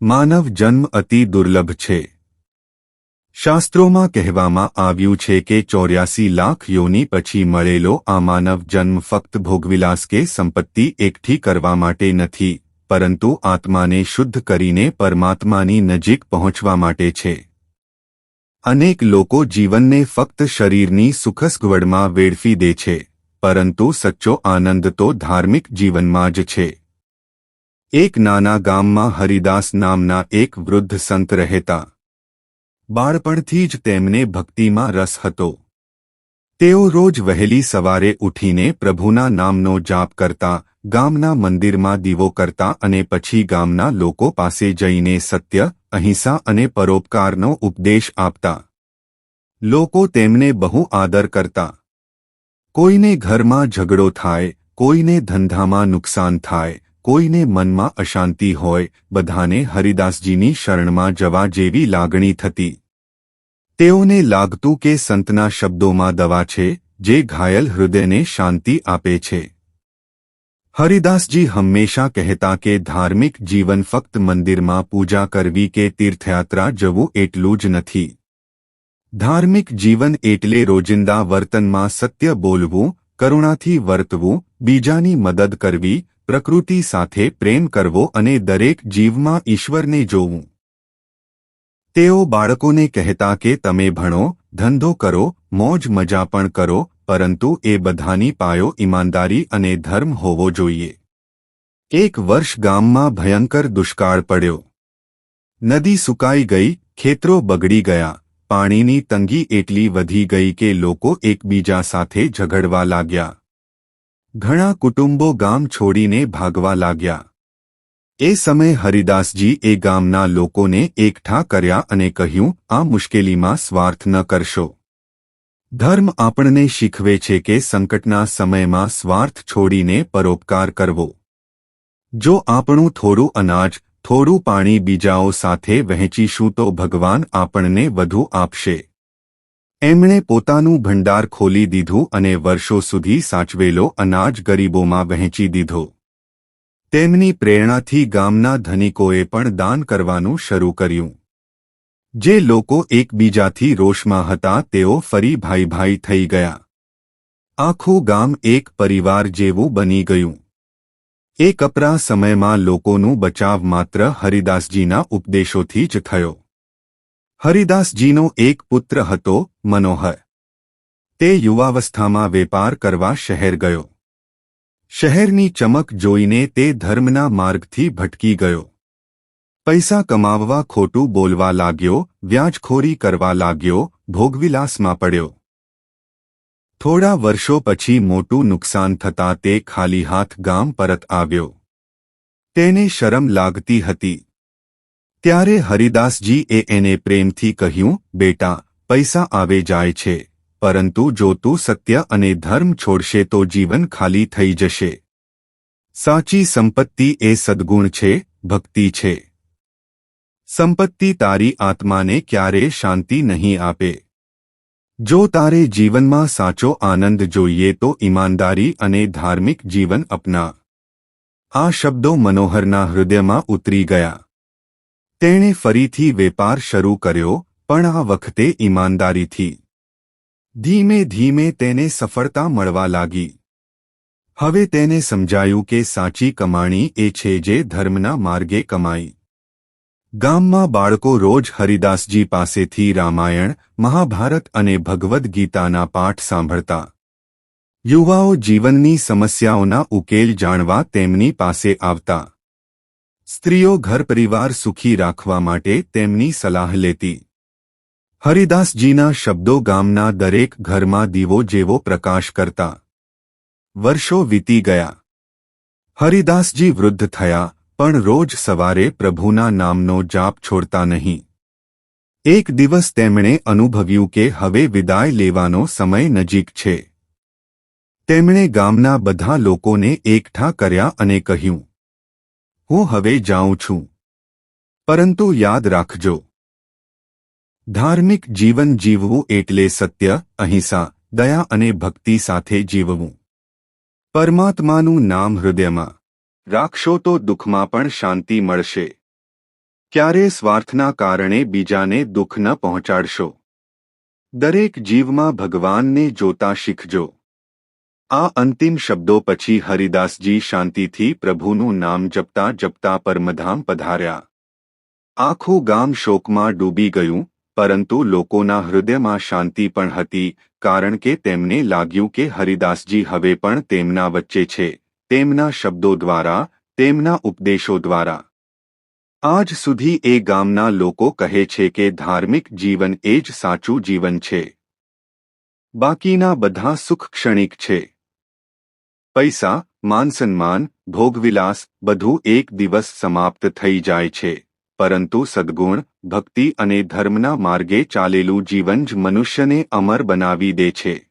માનવ જન્મ અતિ દુર્લભ છે. શાસ્ત્રોમાં કહેવામાં આવ્યું છે કે ચોર્યાસી લાખ યોની પછી મળેલો આ માનવ જન્મ ફક્ત ભોગવિલાસ કે સંપત્તિ એકઠી કરવા માટે નથી, પરંતુ આત્માને શુદ્ધ કરીને પરમાત્માની નજીક પહોંચવા માટે છે. અનેક લોકો જીવનને ફક્ત શરીરની સુખસગવડમાં વેડફી દે છે, પરંતુ સચ્ચો આનંદ તો ધાર્મિક જીવનમાં જ છે. એક નાના ગામમાં હરિદાસ નામના એક વૃદ્ધ સંત રહેતા. બાળપણથી જ તેમને ભક્તિમાં રસ હતો. તેઓ રોજ વહેલી સવારે ઉઠીને પ્રભુના નામનો જાપ કરતા, ગામના મંદિરમાં દીવો કરતા અને પછી ગામના લોકો પાસે જઈને સત્ય, અહિંસા અને પરોપકારનો ઉપદેશ આપતા. લોકો તેમને બહુ આદર કરતા. કોઈને ઘરમાં ઝઘડો થાય, કોઈને ધંધામાં નુકસાન થાય કોઈને મનમાં અશાંતિ હોય, બધાને હરિદાસજીની શરણમાં જવા જેવી લાગણી થતી. તેઓને લાગતું કે સંતના શબ્દોમાં દવા છે, જે ઘાયલ હૃદયને શાંતિ આપે છે. હરિદાસજી હંમેશા કહેતા કે ધાર્મિક જીવન ફક્ત મંદિરમાં પૂજા કરવી કે તીર્થયાત્રા જવું એટલું જ નથી. ધાર્મિક જીવન એટલે રોજિંદા વર્તનમાં સત્ય બોલવું, કરુણાથી વર્તવું, બીજાની મદદ કરવી પ્રકૃતિ સાથે પ્રેમ કરવો અને દરેક જીવમાં ઈશ્વરને જોવું. તેઓ બાળકોને કહેતા કે તમે ભણો, ધંધો કરો, મોજ મજા પણ કરો, પરંતુ એ બધાની પાયો ઈમાનદારી અને ધર્મ હોવો જોઈએ. એક વર્ષ ગામમાં ભયંકર દુષ્કાળ પડ્યો. નદી સુકાઈ ગઈ, ખેતરો બગડી ગયા, પાણીની તંગી એટલી વધી ગઈ કે લોકો એકબીજા સાથે ઝઘડવા લાગ્યા. ઘણા કુટુંબો ગામ છોડીને ભાગવા લાગ્યા. એ સમયે હરિદાસજી એ ગામના લોકોને એકઠા કર્યા અને કહ્યું, આ મુશ્કેલીમાં સ્વાર્થ ન કરશો. ધર્મ આપણને શીખવે છે કે સંકટના સમયમાં સ્વાર્થ છોડીને પરોપકાર કરવો. જો આપણું થોડું અનાજ, થોડું પાણી બીજાઓ સાથે વહેંચીશું તો ભગવાન આપણને વધુ આપશે. એમણે પોતાનું ભંડાર ખોલી દીધું અને વર્ષો સુધી સાચવેલો અનાજ ગરીબોમાં વહેંચી દીધો. તેમની પ્રેરણાથી ગામના ધનિકોએ પણ દાન કરવાનું શરૂ કર્યું. જે લોકો એકબીજાથી રોષમાં હતા તેઓ ફરી ભાઈ ભાઈ થઈ ગયા. આખું ગામ એક પરિવાર જેવું બની ગયું. એ કપરા સમયમાં લોકોનું બચાવ માત્ર હરિદાસજીના ઉપદેશોથી જ થયો. હરિદાસજીનો એક પુત્ર હતો, મનોહર. તે યુવાવસ્થામાં વેપાર કરવા શહેર ગયો. શહેરની ચમક જોઈને તે ધર્મના માર્ગથી ભટકી ગયો. પૈસા કમાવવા ખોટું બોલવા લાગ્યો, વ્યાજખોરી કરવા લાગ્યો, ભોગવિલાસમાં પડ્યો. થોડા વર્ષો પછી મોટું નુકસાન થતાં તે ખાલી હાથ ગામ પરત આવ્યો. તેને શરમ લાગતી હતી. ત્યારે હરિદાસજી એ એને પ્રેમથી કહ્યું, બેટા, પૈસા આવે જાય છે, પરંતુ જો તું સત્ય અને ધર્મ છોડશે તો જીવન ખાલી થઈ જશે. સાચી સંપત્તિ એ સદગુણ છે, ભક્તિ છે. સંપત્તિ તારી આત્માને ક્યારે શાંતિ નહીં આપે. જો તારે જીવનમાં સાચો આનંદ જોઈએ તો ઈમાનદારી અને ધાર્મિક જીવન અપના. આ શબ્દો મનોહરના હૃદયમાં ઉતરી ગયા. તેણે ફરીથી વેપાર શરૂ કર્યો, પણ આ વખતે ઈમાનદારીથી ધીમે ધીમે તેને સફળતા મળવા લાગી. હવે તેને સમજાયું કે સાચી કમાણી એ છે જે ધર્મના માર્ગે કમાઈ. ગામમાં બાળકો રોજ હરિદાસજી પાસેથી રામાયણ, મહાભારત અને ભગવદ્ ગીતાના પાઠ સાંભળતા. યુવાઓ જીવનની સમસ્યાઓના ઉકેલ જાણવા તેમની પાસે આવતા. સ્ત્રીઓ ઘર પરિવાર સુખી રાખવા માટે તેમની સલાહ લેતી. હરિદાસજીના શબ્દો ગામના દરેક ઘરમાં દીવો જેવો પ્રકાશ કરતા. વર્ષો વીતી ગયા. હરિદાસજી વૃદ્ધ થયા, પણ રોજ સવારે પ્રભુના નામનો જાપ છોડતા નહીં. એક દિવસ તેમણે અનુભવ્યું કે હવે વિદાય લેવાનો સમય નજીક છે. તેમણે ગામના બધા લોકોને એકઠા કર્યા અને કહ્યું હું હવે જાઉં છું. પરંતુ યાદ રાખજો. ધાર્મિક જીવન જીવવું એટલે સત્ય, અહિંસા, દયા અને ભક્તિ સાથે જીવવું. પરમાત્માનું નામ હૃદયમાં. રાખશો તો દુઃખમાં પણ શાંતિ મળશે. ક્યારે સ્વાર્થના કારણે બીજાને દુઃખ ન પહોંચાડશો. દરેક જીવમાં ભગવાનને જોતા શીખજો. આ અંતિમ શબ્દો પછી હરિદાસજી શાંતિથી પ્રભુનું નામ જપતા જપતા પરમધામ પધાર્યા. આખું ગામ શોકમાં ડૂબી ગયું, પરંતુ લોકોના હૃદયમાં શાંતિ પણ હતી, કારણ કે તેમને લાગ્યું કે હરિદાસજી હવે પણ તેમના વચ્ચે છે, તેમના શબ્દો દ્વારા, તેમના ઉપદેશો દ્વારા. આજ સુધી એ ગામના લોકો કહે છે કે ધાર્મિક જીવન એ જ સાચું જીવન છે. બાકીના બધા સુખ ક્ષણિક છે. પૈસા, માનસન્માન, ભોગવિલાસ, બધું એક દિવસ સમાપ્ત થઈ જાય છે. પરંતુ સદ્ગુણ, ભક્તિ અને ધર્મના માર્ગે ચાલેલું જીવન જ મનુષ્યને અમર બનાવી દે છે.